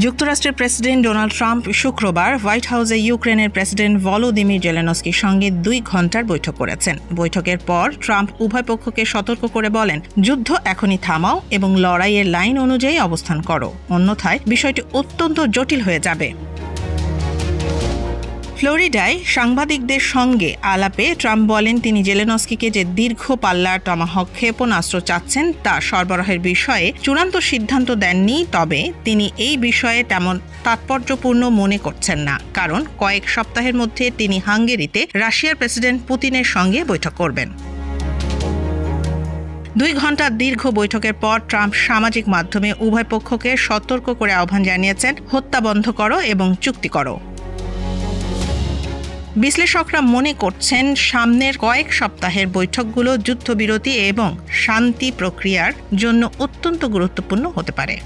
যুক্তরাষ্ট্রের president Donald Trump শুক্রবার white হাউসে ইউক্রেনের প্রেসিডেন্ট ভলোদিমির জেলেনস্কির সঙ্গে দুই ঘণ্টার বৈঠক করেছেন। বৈঠকের পর ট্রাম্প উভয় পক্ষকে সতর্ক করে বলেন, যুদ্ধ এখনই থামাও এবং লড়াইয়ের লাইন অনুযায়ী অবস্থান করো। অন্যথায় বিষয়টি অত্যন্ত জটিল হয়ে যাবে। ফ্লোরিডায় সাংবাদিকদের সঙ্গে আলাপে ট্রাম্প বলেন, তিনি জেলেনস্কিকে যে দীর্ঘ পাল্লার টমাহক ক্ষেপণাস্ত্র চাচ্ছেন তা সরবরাহের বিষয়ে চূড়ান্ত সিদ্ধান্ত দেননি, তবে তিনি এই বিষয়ে তেমন তাৎপর্যপূর্ণ মনে করছেন না। কারণ কয়েক সপ্তাহের মধ্যে তিনি হাঙ্গেরিতে রাশিয়ার প্রেসিডেন্ট পুতিনের সঙ্গে বৈঠক করবেন। দুই ঘণ্টার দীর্ঘ বৈঠকের পর ট্রাম্প সামাজিক মাধ্যমে উভয় পক্ষকে সতর্ক করে আহ্বান জানিয়েছেন, হত্যা বন্ধ করো এবং চুক্তি করো। বিশ্লেষকরা মনে করছেন সামনের কয়েক সপ্তাহের বৈঠকগুলো যুদ্ধবিরতি এবং শান্তি প্রক্রিয়ার জন্য অত্যন্ত গুরুত্বপূর্ণ হতে পারে।